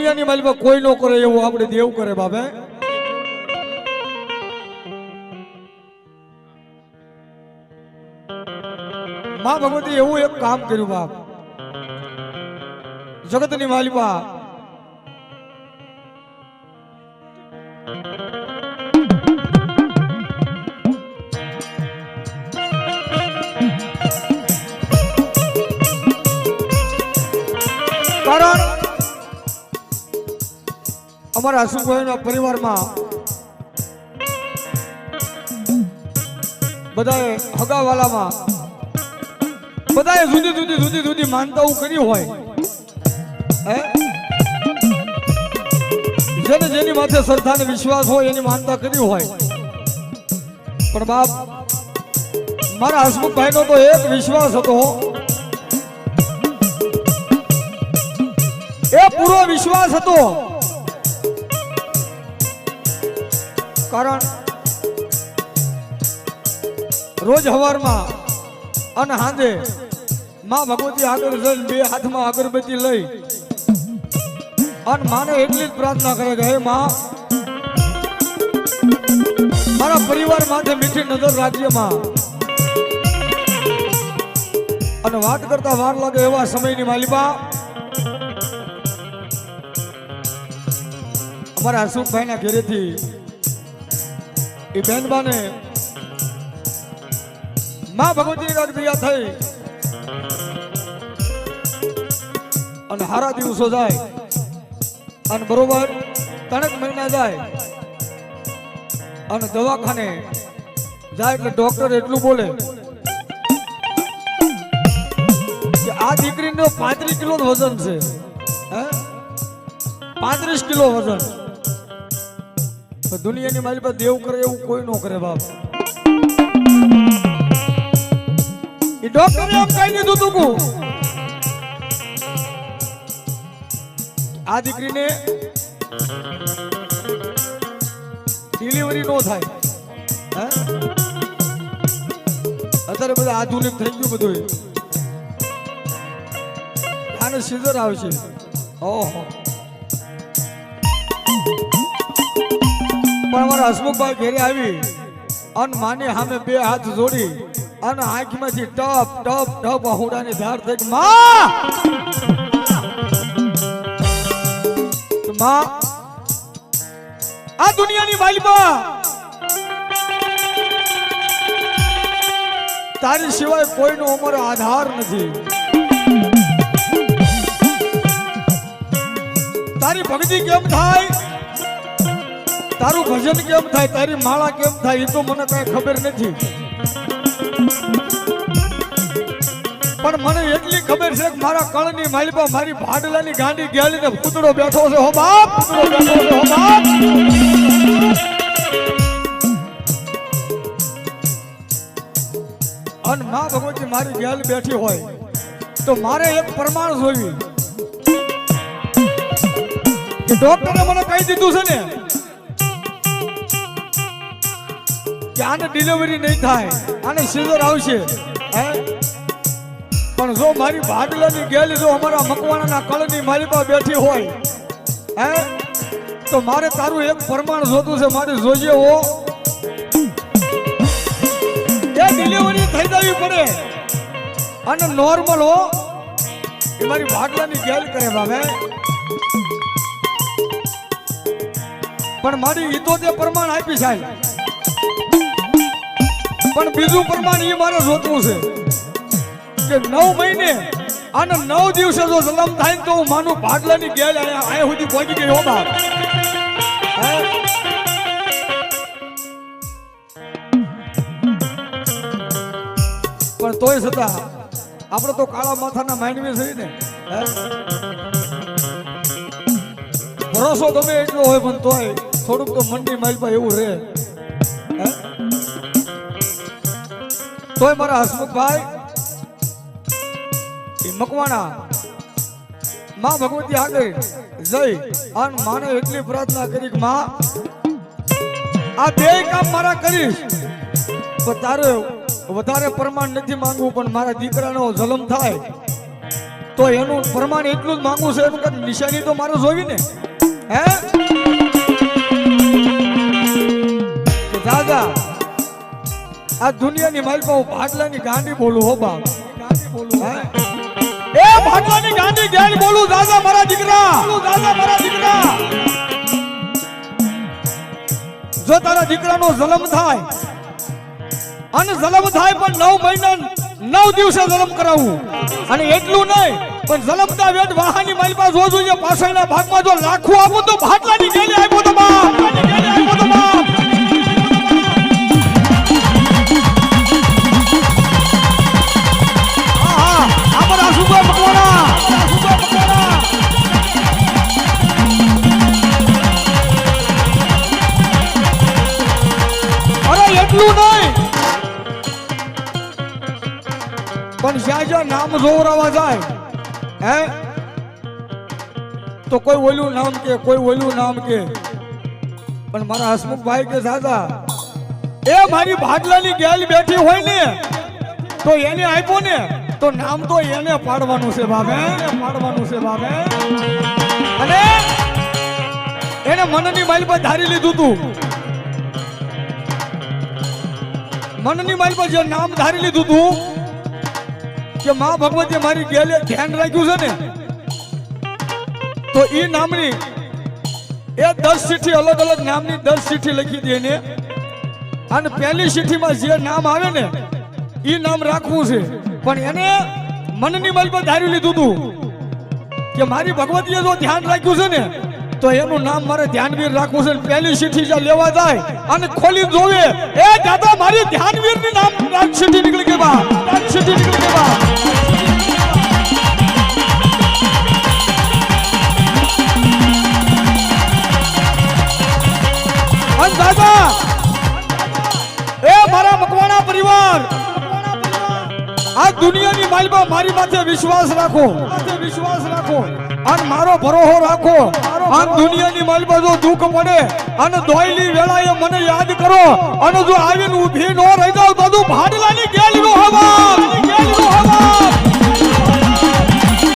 દુનિયાની માલિકા કોઈ ન કરે એવું આપણે દેવ કરે બાબે માં ભગવતી એવું એક કામ કર્યું બાપ. જગતની માલિકા અમારા હસુભાઈના પરિવારમાં બધાએ હગાવાલામાં બધાએ જુદી જુદી જુદી જુદી માનતાઓ કરી હોય. જેને જેની માથે શ્રદ્ધાને વિશ્વાસ હોય એની માનતા કરી હોય. પણ બાપ, મારા હસમુખભાઈનો તો એક વિશ્વાસ હતો. એ પૂરો વિશ્વાસ હતો. કારણ રોજ હવારમાં અને હાંધે માં ભગવતી આગળ જઈને બે હાથમાં અગરબત્તી લઈ અને માને એટલી જ પ્રાર્થના કરે કે, હે માં, મારા પરિવાર માથે મીઠી નજર રાખજે માં. અને વાત કરતા વાર લાગે એવા સમયની માલિકા, અમારા હસુખભાઈના ઘેરેથી એ બેનબાને માં ભગવતી રાગ દયા થઈ. અને હારા દિવસો જાય. અને બરોબર ત્રણેક મહિના જાય. અને દવાખાને જાય એટલે ડોક્ટર એટલું બોલે કે આ દીકરીનો પાંત્રીસ કિલો વજન છે. પાંત્રીસ કિલો વજન. દુનિયાની મારી પાસે દેવ કરે, એવું કોઈ નો કરે બાપ. એ ડોક્ટરે એમ કહી દીધું તું કુ આ દીકરીને ડિલિવરી નો થાય. અત્યારે બધા આધુનિક થઈ ગયું બધું. આને સીઝર આવશે. ઓહો. પણ હસમુખભાઈ ઘેરે આવી અને માની સામે બે હાથ જોડી અને આંખમાંથી ટપ ટપ ટપ આહુડાની ધાર થઈ માં, આ દુનિયાની વાલીમાં તારી સિવાય કોઈનો અમારો આધાર નથી. તારી ભક્તિ કેમ થાય? તારું ભજન કેમ થાય? તારી માળા કેમ થાય એ તો મને કઈ ખબર નથી. પણ મને એટલી ખબર છે કે મારા કળની માલિકા મારી ભાડલાની ગાંડી ગેલીને પૂતળો બેઠો છે. હો પૂતળો બેઠો છે. હો બાપ! અને મા ભગવતી મારી ગેલ બેઠી હોય તો મારે એક પ્રમાણ જોયું. કે ડોક્ટરે મને કહી દીધું છે ને આને ડિલિવરી નહીં થાય. અને સીઝર આવશે. હે? પણ જો મારી ભાડલાની ગેલી જો અમારા મકવાણાના કળની મારી પાસે બેઠી હોય, હે? તો મારે તારું એક પ્રમાણ જોતું છે, મારે જોઈએ હો. એ ડિલિવરી થઈ જવી પડે. અને નોર્મલ હો. એ મારી ભાડલાની ગેલ કરે બાબે પણ મારી ઈ તે પ્રમાણ આપી સાહેબ. પણ બીજું પ્રમાણ એ મારે જોતું છે કે નવ મહિને અને નવ દિવસે જો જલમ થાય તો હું માનું ભાડલાની ગેલ અહીંયા સુધી પહોંચી ગઈ હો? પણ તોય છતાં આપણે તો કાળા માથાના માનવી છે ને? ભરોસો ગમે એટલો હોય પણ તોય થોડુંક તો મંડી માલમાં એવું રહે. તોય મારા હસમુખભાઈ મકવાણા, માં ભગવતી આગળ જઈ અને માને એટલી પ્રાર્થના કરી માં, આ બે કામ મારા કરીશ, પણ તારે વધારે પ્રમાણ નથી માંગવું, પણ મારા દીકરાનો જલમ થાય, તો એનું પ્રમાણ એટલું જ માંગવું છે એનું કે નિશાની તો મારે જોવી ને, હે? દાદા આ દુનિયાની પર હું ભાટલાની ગાંડી બોલું હો બાપ. એ ભાટલાની ગાંડી ગેલ બોલું દાદા મારા દીકરા. દાદા મારા દીકરા. જો તારા દીકરાનો જલમ થાય, અને જલમ થાય પણ નવ મહિના, નવ દિવસે જલમ કરાવવું અને એટલું નહીં, પણ જલમતા વેદ વાહાની મારી પાસે જો જોઈએ પાછળના ભાગમાં જો લાખો આપું તો ભાટલાની ગેલી આપ્યો તો પણ નામ જોવરાવા જાય, હે? તો કોઈ ઓલું નામ કે, કોઈ ઓલું નામ કે. પણ મારા હસમુખભાઈ કે દાદા એ મારી ભાગલાની ગેલ બેઠી હોય ને, તો એને આપ્યો ને, તો નામ તો એને પાડવાનું છે બાબે પાડવાનું છે બાબે અને એને મનની માઇલ પર ધારી લીધું તું. મનની માઇલ પર જે નામ ધારી લીધું તું કે મા ભગવતી મારી ગેલે ધ્યાન રાખ્યું છે ને, તો એ નામની એ દસ ચીઠી અલગ અલગ નામની દસ ચિઠ્ઠી લખી દે એને. અને પહેલી ચિઠ્ઠીમાં જે નામ આવે ને એ નામ રાખવું છે. પણ એને મનની માલ પર ધારી લીધું તું કે મારી ભગવતીએ જો ધ્યાન રાખ્યું છે ને તો એનું નામ મારે ધ્યાનવીર રાખવું છે પહેલી ચિઠ્ઠી જ્યાં લેવા જાય અને ખોલી જોવે એ દાદા મારી ધ્યાનવીરની નામ ચિઠ્ઠી નીકળી ગઈ બા. ચિઠ્ઠી નીકળી ગઈ બા. અને દાદા એ મારા મકવાણા પરિવાર આ દુનિયાની માલમાં મારી માથે વિશ્વાસ રાખો. વિશ્વાસ રાખો. અને મારો ભરોહો રાખો. આ દુનિયાની માલબાજો દુઃખ પડે અને દોયલી વેળાએ મને યાદ કરો. અને જો આવીને ઊભી નો રહી જાવ તો તું ભાડલાની ગેલનો હવા ગેલનો હવા.